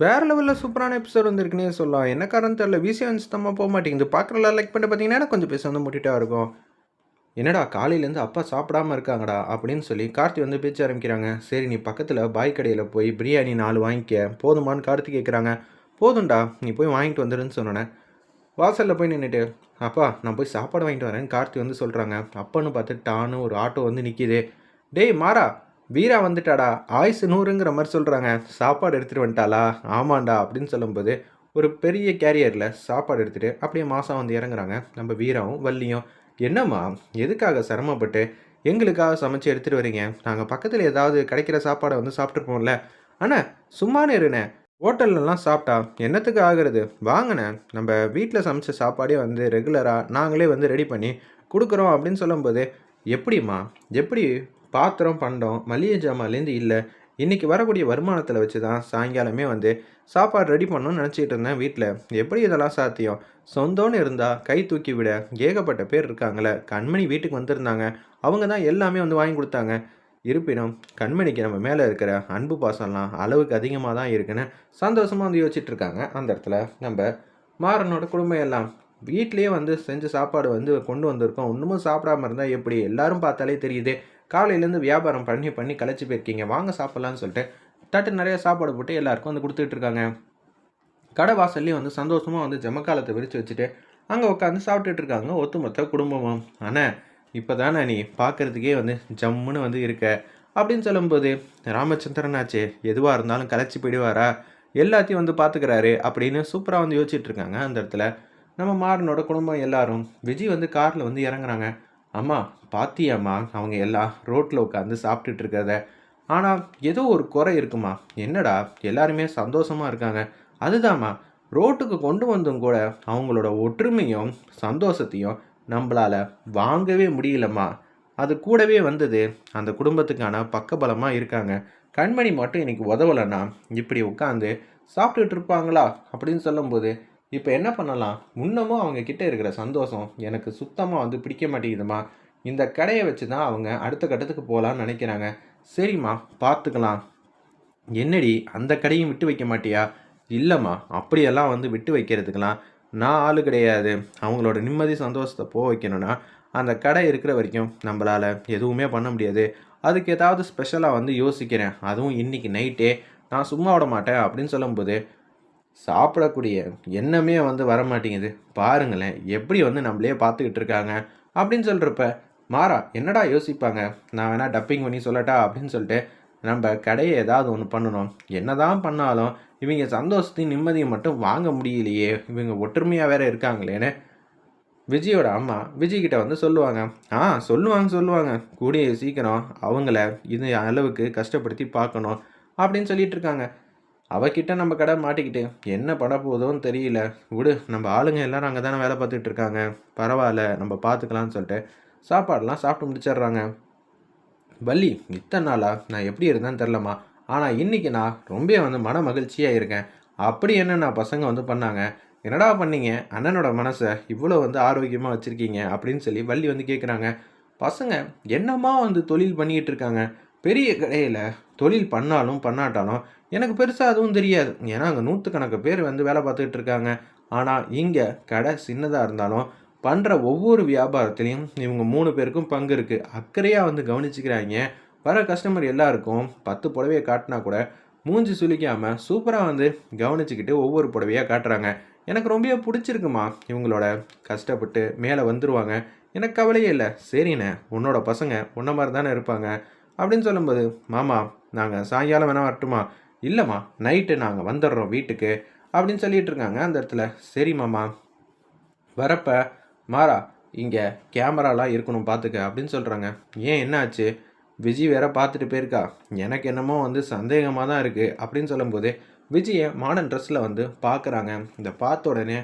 வேறு லெவலில் சூப்பரான எபிசோட் வந்துருக்குன்னே சொல்லலாம். என்ன காரணம் தெரில விசி வந்து சுத்தமாக போக மாட்டேங்குது. பார்க்குறல லைக் பண்ணிட்டு பார்த்தீங்கன்னா கொஞ்சம் பேச வந்து முட்டிட்டா இருக்கும். என்னடா காலையிலேருந்து அப்பா சாப்பிடாம இருக்காங்கடா அப்படின்னு சொல்லி கார்த்தி வந்து பேச்ச ஆரம்பிக்கிறாங்க. சரி நீ பக்கத்தில் பாய் கடையில் போய் பிரியாணி நாலு வாங்கிக்க. போதுமான்னு கார்த்தி கேட்குறாங்க போதும்டா நீ போய் வாங்கிட்டு வந்துடுன்னு சொன்னேன் வாசலில் போய் நின்றுட்டு அப்பா நான் போய் சாப்பாடு வாங்கிட்டு வரேன்னு கார்த்தி வந்து சொல்கிறாங்க அப்பன்னு பார்த்து டான்னு ஒரு ஆட்டோ வந்து நிற்கிது டேய் மாறா வீரா வந்துட்டாடா ஆயுசு நூறுங்கிற மாதிரி சொல்கிறாங்க சாப்பாடு எடுத்துகிட்டு வந்துட்டாளா? ஆமாண்டா அப்படின்னு சொல்லும்போது ஒரு பெரிய கேரியரில் சாப்பாடு எடுத்துகிட்டு அப்படியே மாதம் வந்து இறங்குறாங்க. நம்ம வீராவும் வள்ளியும். என்னம்மா எதுக்காக சிரமப்பட்டு எங்களுக்காக சமைச்சு எடுத்துகிட்டு வரீங்க? நாங்கள் பக்கத்தில் ஏதாவது கிடைக்கிற சாப்பாடை வந்து சாப்பிட்ருப்போம்ல அண்ணா சும்மா இருண்ணே. ஹோட்டல்லலாம் சாப்பிட்டா என்னத்துக்கு ஆகிறது? வாங்கண்ணே. நம்ம வீட்டில் சமைச்ச சாப்பாடே வந்து ரெகுலராக நாங்களே வந்து ரெடி பண்ணி கொடுக்குறோம் அப்படின்னு சொல்லும்போது எப்படிம்மா? எப்படி பாத்திரம் பண்டம் மளிகை ஜாமான்லேருந்து இல்லை. இன்றைக்கி வரக்கூடிய வருமானத்தில் வச்சு தான் சாயங்காலமே வந்து சாப்பாடு ரெடி பண்ணணும்னு நினச்சிட்டு இருந்தேன் வீட்டில் எப்படி இதெல்லாம் சாத்தியம்? சொந்தம்னு இருந்தால் கை தூக்கி விட ஏகப்பட்ட பேர் இருக்காங்களே கண்மணி வீட்டுக்கு வந்திருந்தாங்க. அவங்க தான் எல்லாமே வந்து வாங்கி கொடுத்தாங்க. இருப்பினும் கண்மணிக்கு நம்ம மேலே இருக்கிற அன்பு பாசம்லாம் அளவுக்கு அதிகமாக தான் இருக்குன்னு சந்தோஷமாக வந்து யோசிச்சுட்டு இருக்காங்க. அந்த இடத்துல நம்ம மாறனோட குடும்பம் எல்லாம் வீட்லேயே வந்து செஞ்ச சாப்பாடு வந்து கொண்டு வந்திருக்கோம். இன்னமும் சாப்பிடாம இருந்தால் எப்படி? எல்லாரும் பார்த்தாலே தெரியுது. காலையிலேருந்து வியாபாரம் பண்ணி பண்ணி களைச்சி போயிருக்கீங்க. வாங்க சாப்பிட்லான்னு சொல்லிட்டு தட்டு நிறைய சாப்பாடு போட்டு எல்லாருக்கும் வந்து கொடுத்துட்டு இருக்காங்க. கடை வாசல்லையும் வந்து சந்தோஷமாக வந்து ஜமக்காலத்தை விரித்து வச்சுட்டு அங்கே உட்காந்து சாப்பிட்டுட்டு இருக்காங்க ஒத்துமொத்த குடும்பமும். ஆனால் இப்போ தானே நீ பார்க்குறதுக்கே வந்து ஜம்முன்னு வந்து இருக்க. அப்படின்னு சொல்லும்போது ராமச்சந்திரனாச்சே எதுவாக இருந்தாலும் கலைச்சி போயிடுவாரா? எல்லாத்தையும் வந்து பார்த்துக்கிறாரு அப்படின்னு சூப்பராக வந்து யோசிச்சுட்டு இருக்காங்க அந்த இடத்துல. நம்ம மாறனோட குடும்பம் எல்லாரும். விஜய் வந்து காரில் வந்து இறங்குறாங்க. அம்மா பாத்தியாம்மா அவங்க எல்லாம் ரோட்டில் உட்காந்து சாப்பிட்டுட்டு இருக்கிறத. ஆனால் ஏதோ ஒரு குறை இருக்குமா? என்னடா எல்லாருமே சந்தோஷமாக இருக்காங்க. அதுதாம்மா ரோட்டுக்கு கொண்டு வந்தும் கூட அவங்களோட ஒற்றுமையும் சந்தோஷத்தையும் நம்மளால் வாங்கவே முடியலம்மா. அது கூடவே வந்தது அந்த குடும்பத்துக்கான பக்கபலமாக இருக்காங்க. கண்மணி மட்டும் இன்னைக்கு உதவலைன்னா இப்படி உட்காந்து சாப்பிட்டுட்டு இருப்பாங்களா? அப்படின்னு சொல்லும்போது இப்போ என்ன பண்ணலாம்? முன்னமும் அவங்க கிட்டே இருக்கிற சந்தோஷம் எனக்கு சுத்தமாக வந்து பிடிக்க மாட்டேங்குதுமா. இந்த கடையை வச்சு தான் அவங்க அடுத்த கட்டத்துக்கு போகலான்னு நினைக்கிறாங்க. சரிம்மா பார்த்துக்கலாம். என்னடி அந்த கடையும் விட்டு வைக்க மாட்டியா? இல்லைம்மா அப்படியெல்லாம் வந்து விட்டு வைக்கிறதுக்கெல்லாம் நான் ஆள் கிடையாது. அவங்களோட நிம்மதி சந்தோஷத்தை போக வைக்கணும்னா அந்த கடை இருக்கிற வரைக்கும் நம்மளால் எதுவுமே பண்ண முடியாது. அதுக்கு ஏதாவது ஸ்பெஷலாக வந்து யோசிக்கிறேன். அதுவும் இன்றைக்கி நைட்டே நான் சும்மா விட மாட்டேன் அப்படின்னு சொல்லும்போது சாப்பிடக்கூடிய எண்ணமே வந்து வர மாட்டேங்குது பாருங்களேன் எப்படி வந்து நம்மளே பார்த்துக்கிட்டு இருக்காங்க அப்படின்னு சொல்கிறப்ப மாறா என்னடா யோசிப்பாங்க? நான் வேணால் டப்பிங் பண்ணி சொல்லட்டா? அப்படின்னு சொல்லிட்டு நம்ம கடையை ஏதாவது ஒன்று பண்ணணும். என்னதான் பண்ணாலும் இவங்க சந்தோஷத்தையும் நிம்மதியை மட்டும் வாங்க முடியலையே. இவங்க ஒற்றுமையாக வேற இருக்காங்களேன்னு விஜயோட அம்மா விஜய்கிட்ட வந்து சொல்லுவாங்க. ஆ சொல்லுவாங்க சொல்லுவாங்க. கூடிய சீக்கிரம் அவங்கள இது அளவுக்கு கஷ்டப்படுத்தி பார்க்கணும். அப்படின்னு சொல்லிட்டு இருக்காங்க. அவகிட்ட நம்ம கடை மாட்டிக்கிட்டு என்ன பண்ண போதோன்னு தெரியல. விடு நம்ம ஆளுங்க எல்லாரும் அங்கே தானே வேலை பார்த்துட்டு இருக்காங்க. பரவாயில்ல நம்ம பார்த்துக்கலாம்னு சொல்லிட்டு சாப்பாடெல்லாம் சாப்பிட்டு முடிச்சிடுறாங்க. வள்ளி இத்தனை நாளாக நான் எப்படி இருந்தேன்னு தெரிலம்மா. ஆனால் இன்றைக்கி நான் ரொம்ப வந்து மன மகிழ்ச்சியாக இருக்கேன். அப்படி என்ன நான் பசங்க வந்து பண்ணாங்க? என்னடா பண்ணீங்க? அண்ணனோட மனசை இவ்வளோ வந்து ஆரோக்கியமாக வச்சுருக்கீங்க அப்படின்னு சொல்லி வள்ளி வந்து கேட்குறாங்க பசங்க என்னம்மா வந்து தொழில் பண்ணிக்கிட்டு இருக்காங்க? பெரிய கடையில் தொழில் பண்ணாலும் பண்ணாட்டாலும் எனக்கு பெருசாக அதுவும் தெரியாது. ஏன்னா அங்கே நூற்றுக்கணக்கு பேர் வந்து வேலை பார்த்துக்கிட்டு இருக்காங்க. ஆனால் இங்கே கடை சின்னதாக இருந்தாலும் பண்ணுற ஒவ்வொரு வியாபாரத்துலேயும் இவங்க மூணு பேருக்கும் பங்கு இருக்குது அக்கறையாக வந்து கவனிச்சுக்கிறாங்க. வர கஸ்டமர் எல்லாருக்கும் பத்து புடவையை காட்டினா கூட மூஞ்சி சுளிக்காமல் சூப்பராக வந்து கவனிச்சுக்கிட்டு ஒவ்வொரு புடவையாக காட்டுறாங்க. எனக்கு ரொம்ப பிடிச்சிருக்குமா? இவங்களோட கஷ்டப்பட்டு மேலே வந்துடுவாங்க எனக்கு கவலையே இல்லை. சரிண்ணே உன்னோட பசங்க உன்ன மாதிரி தானே இருப்பாங்க. அப்படின்னு சொல்லும்போது மாமா நாங்கள் சாயங்காலம் வேணால் வரட்டுமா? இல்லைம்மா நைட்டு நாங்கள் வந்துடுறோம் வீட்டுக்கு அப்படின்னு சொல்லிட்டு இருக்காங்க அந்த இடத்துல. சரி மாமா. வரப்ப மாறா இங்கே கேமராலாம் இருக்கணும் பார்த்துக்க அப்படின்னு சொல்கிறாங்க ஏன் என்ன ஆச்சு விஜய் வேற பார்த்துட்டு போயிருக்கா. எனக்கு என்னமோ வந்து சந்தேகமாக தான் இருக்குது அப்படின்னு சொல்லும்போது விஜயை மாடர்ன் ட்ரெஸ்ஸில் வந்து பார்க்குறாங்க இந்த பார்த்த உடனே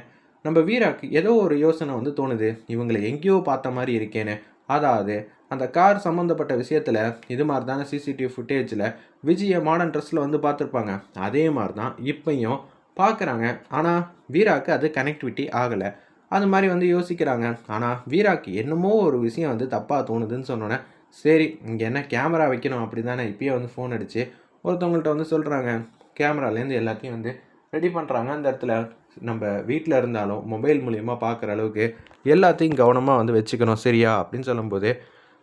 நம்ம வீராக்கு ஏதோ ஒரு யோசனை வந்து தோணுது. இவங்களை எங்கேயோ பார்த்த மாதிரி இருக்கேன்னு அதாவது அந்த கார் சம்மந்தப்பட்ட விஷயத்தில் இது மாதிரி தானே சிசிடிவி ஃபுட்டேஜில் விஜயை மாடர்ன் ட்ரெஸ்ஸில் வந்து பார்த்துருப்பாங்க. அதே மாதிரி தான் இப்பையும் பார்க்குறாங்க. ஆனால் வீராக்கு அது கனெக்டிவிட்டி ஆகலை. அது மாதிரி வந்து யோசிக்கிறாங்க. ஆனால் வீராக்கு என்னமோ ஒரு விஷயம் வந்து தப்பாக தோணுதுன்னு சொன்னோன்னே சரி இங்கே என்ன கேமரா வைக்கணும் அப்படி தானே இப்பயே வந்து ஃபோன் அடித்து ஒருத்தவங்கள்ட்ட வந்து சொல்கிறாங்க கேமராலேருந்து எல்லாத்தையும் வந்து ரெடி பண்ணுறாங்க அந்த இடத்துல நம்ம வீட்டில் இருந்தாலும் மொபைல் மூலிமா பார்க்குற அளவுக்கு எல்லாத்தையும் கவனமாக வந்து வச்சுக்கணும். சரியா? அப்படின்னு சொல்லும்போது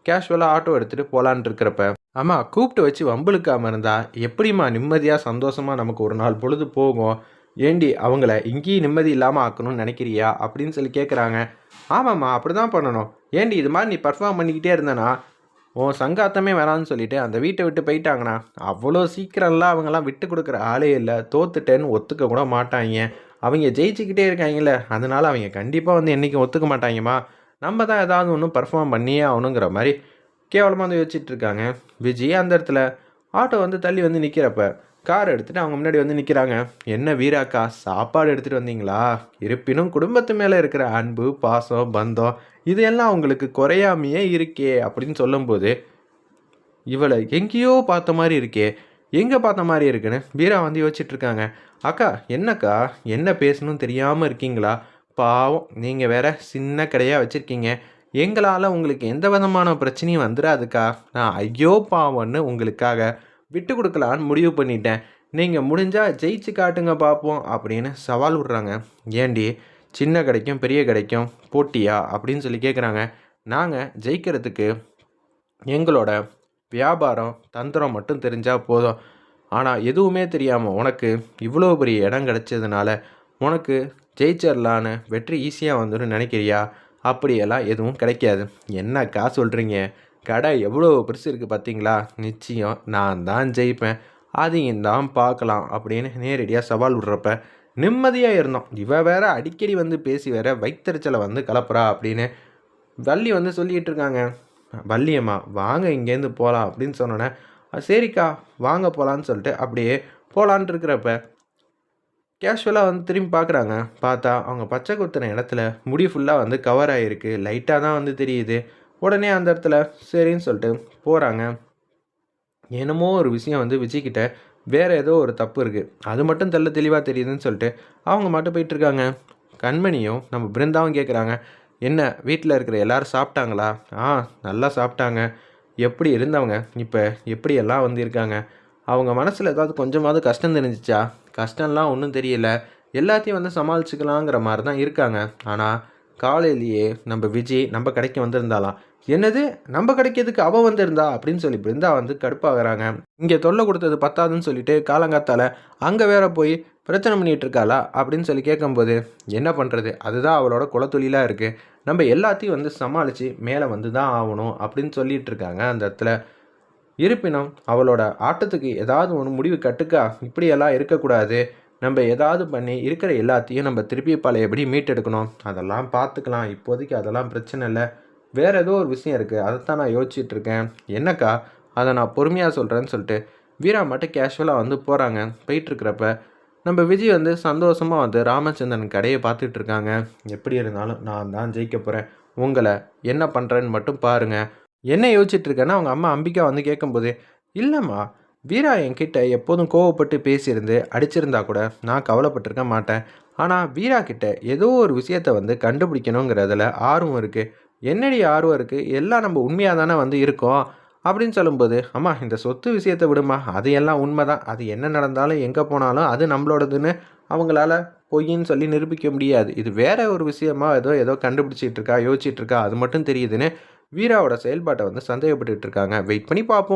கேஷுவலாக ஆட்டோ எடுத்துகிட்டு போகலான் இருக்கிறப்ப ஆமாம் கூப்பிட்டு வச்சு வம்பளுக்காமல் இருந்தா எப்படிம்மா நிம்மதியாக சந்தோஷமாக நமக்கு ஒரு நாள் பொழுது போகும்? ஏண்டி அவங்கள இங்கேயும் நிம்மதி இல்லாமல் ஆக்கணும்னு நினைக்கிறியா? அப்படின்னு சொல்லி கேட்குறாங்க ஆமாம்மா அப்படி தான் பண்ணணும். ஏண்டி இது மாதிரி நீ பர்ஃபார்ம் பண்ணிக்கிட்டே இருந்தனா உன் சங்காத்தமே வேணான்னு சொல்லிட்டு அந்த வீட்டை விட்டு போயிட்டாங்கண்ணா அவ்வளோ சீக்கிரம்லாம் அவங்கெல்லாம் விட்டு கொடுக்குற ஆளே இல்லை. தோத்துட்டேன்னு ஒத்துக்க கூட மாட்டாங்க அவங்க ஜெயிச்சுக்கிட்டே இருக்காங்கல்ல அதனால அவங்க கண்டிப்பாக வந்து என்றைக்கும் ஒத்துக்க மாட்டாங்கம்மா நம்ம தான் ஏதாவது ஒன்று பர்ஃபார்ம் பண்ணியே ஆகணுங்கிற மாதிரி கேவலமாக வந்து யோசிச்சுட்டு இருக்காங்க. விஜய் அந்த இடத்துல ஆட்டோ வந்து தள்ளி வந்து நிற்கிறப்ப கார் எடுத்துகிட்டு அவங்க முன்னாடி வந்து நிற்கிறாங்க என்ன வீராக்கா சாப்பாடு எடுத்துகிட்டு வந்தீங்களா? இருப்பினும் குடும்பத்து மேலே இருக்கிற அன்பு பாசம் பந்தம் இதெல்லாம் அவங்களுக்கு குறையாமையே இருக்கே அப்படின்னு சொல்லும்போது இவளை எங்கேயோ பார்த்த மாதிரி இருக்கே. எங்கே பார்த்த மாதிரி இருக்குன்னு வீரா வந்து யோசிச்சுட்ருக்காங்க அக்கா என்னக்கா? என்ன பேசணும் தெரியாமல் இருக்கீங்களா? பாவம் நீங்கள் வேற சின்ன கடையாக வச்சுருக்கீங்க. எங்களால் உங்களுக்கு எந்த விதமான பிரச்சனையும் வந்துடாதுக்கா நான் ஐயோ பாவம்னு உங்களுக்காக விட்டு கொடுக்கலான்னு முடிவு பண்ணிட்டேன். நீங்கள் முடிஞ்சால் ஜெயிச்சு காட்டுங்க பார்ப்போம் அப்படின்னு சவால் விட்றாங்க. ஏண்டி சின்ன கடைக்கும் பெரிய கடைக்கும் போட்டியா? அப்படின்னு சொல்லி கேட்குறாங்க நாங்கள் ஜெயிக்கிறதுக்கு எங்களோட வியாபாரம் தந்திரம் மட்டும் தெரிஞ்சால் போதும். ஆனால் எதுவுமே தெரியாமல் உனக்கு இவ்வளோ பெரிய இடம் கிடச்சதுனால உனக்கு ஜெயிச்சிடலான்னு வெற்றி ஈஸியாக வந்துடும் நினைக்கிறியா? அப்படியெல்லாம் எதுவும் கிடைக்காது. என்னக்கா சொல்கிறீங்க கடை எவ்வளோ பெருசு இருக்குது பார்த்தீங்களா நிச்சயம் நான் தான் ஜெயிப்பேன். அதையும் தான் பார்க்கலாம் அப்படின்னு நேரடியாக சவால் விடுறப்ப நிம்மதியாக இருந்தோம். இவ வேற அடிக்கடி வந்து பேசி வேற வைத்தறிச்சலை வந்து கலப்புறா அப்படின்னு வள்ளி வந்து சொல்லிகிட்டு இருக்காங்க. வள்ளியம்மா வாங்க இங்கேருந்து போகலாம் அப்படின்னு சொன்னோன்னே சரிக்கா வாங்க போகலான்னு சொல்லிட்டு அப்படியே போகலான்ட்டு இருக்கிறப்ப கேஷுவலாக வந்து திரும்பி பார்க்குறாங்க. பார்த்தா அவங்க பச்சை குத்தின இடத்துல முடி ஃபுல்லாக வந்து கவர் ஆகிருக்கு லைட்டாக தான் வந்து தெரியுது. உடனே அந்த இடத்துல சரின்னு சொல்லிட்டு போகிறாங்க என்னமோ ஒரு விஷயம் வந்து விஜய்கிட்ட வேறு ஏதோ ஒரு தப்பு இருக்குது அது மட்டும் தெல்ல தெளிவாக தெரியுதுன்னு சொல்லிட்டு அவங்க மட்டும் போயிட்டுருக்காங்க கண்மணியும் நம்ம பிருந்தாவும் கேட்குறாங்க என்ன வீட்டில் இருக்கிற எல்லாரும் சாப்பிட்டாங்களா? ஆ நல்லா சாப்பிட்டாங்க. எப்படி இருந்தவங்க? இப்போ எப்படியெல்லாம் வந்து இருக்காங்க? அவங்க மனசில் ஏதாவது கொஞ்சமாவது கஷ்டம் தெரிஞ்சிச்சா? கஷ்டம்லாம் ஒன்றும் தெரியல. எல்லாத்தையும் வந்து சமாளிச்சுக்கலாங்கிற மாதிரி தான் இருக்காங்க. ஆனால் காலையிலேயே நம்ம விஜய் நம்ம கடைக்கு வந்திருந்தாலாம். என்னது? நம்ம கிடைக்கிறதுக்கு அவள் வந்திருந்தா? அப்படின்னு சொல்லி பிருந்தா வந்து கடுப்பாகிறாங்க. இங்கே தொல்லை கொடுத்தது பத்தாதுன்னு சொல்லிட்டு காலங்காத்தால் அங்கே வேற போய் பிரச்சனை பண்ணிகிட்டு இருக்காளா? அப்படின்னு சொல்லி கேட்கும்போது என்ன பண்ணுறது அதுதான் அவளோட குலத்தொழிலாக இருக்குது நம்ம எல்லாத்தையும் வந்து சமாளித்து மேலே வந்து தான் ஆகணும் அப்படின்னு சொல்லிட்டு இருக்காங்க அந்த இடத்துல. இருப்பினும் அவளோட ஆட்டத்துக்கு ஏதாவது ஒன்று முடிவு கட்டுக்கா? இப்படியெல்லாம் இருக்கக்கூடாது. நம்ம ஏதாவது பண்ணி இருக்கிற எல்லாத்தையும் நம்ம திருப்பி பழையபடி மீட்டெடுக்கணும். அதெல்லாம் பார்த்துக்கலாம் இப்போதைக்கு அதெல்லாம் பிரச்சனை இல்லை. வேறு ஏதோ ஒரு விஷயம் இருக்குது அதைத்தான் நான் யோசிச்சுட்டு இருக்கேன். என்னக்கா? அதை நான் பொறுமையாக சொல்கிறேன்னு சொல்லிட்டு வீரா மட்டும் கேஷுவலாக வந்து போகிறாங்க போயிட்டுருக்கிறப்ப நம்ம விஜய் வந்து சந்தோஷமாக வந்து ராமச்சந்திரன் கடையை பார்த்துட்டு இருக்காங்க. எப்படி இருந்தாலும் நான் தான் ஜெயிக்க போகிறேன் உங்களை என்ன பண்ணுறேன்னு மட்டும் பாருங்கள் என்ன யோசிச்சுட்டு இருக்கேன்னா அவங்க அம்மா அம்பிகா வந்து கேட்கும்போது இல்லைம்மா வீரா என்கிட்ட எப்போதும் கோவப்பட்டு பேசியிருந்து அடிச்சிருந்தா கூட நான் கவலைப்பட்டிருக்க மாட்டேன். ஆனால் வீரா கிட்ட ஏதோ ஒரு விஷயத்தை வந்து கண்டுபிடிக்கணுங்கிறதுல ஆர்வம் இருக்குது என்னடி ஆர்வம் இருக்குது எல்லாம் நம்ம உண்மையாக தானே வந்து இருக்கோம். அப்படின்னு சொல்லும்போது அம்மா இந்த சொத்து விஷயத்தை விடுமா? அது எல்லாம் உண்மை தான் அது என்ன நடந்தாலும் எங்கே போனாலும் அது நம்மளோடதுன்னு அவங்களால பொய்ன்னு சொல்லி நிரூபிக்க முடியாது. இது வேற ஒரு விஷயமா ஏதோ ஏதோ கண்டுபிடிச்சிட்டு இருக்கா இருக்கா அது மட்டும் தெரியுதுன்னு வீராவோட செயல்பாட்டை வந்து சந்தேகப்பட்டுட்டு இருக்காங்க. வெயிட் பண்ணி பார்ப்போம்.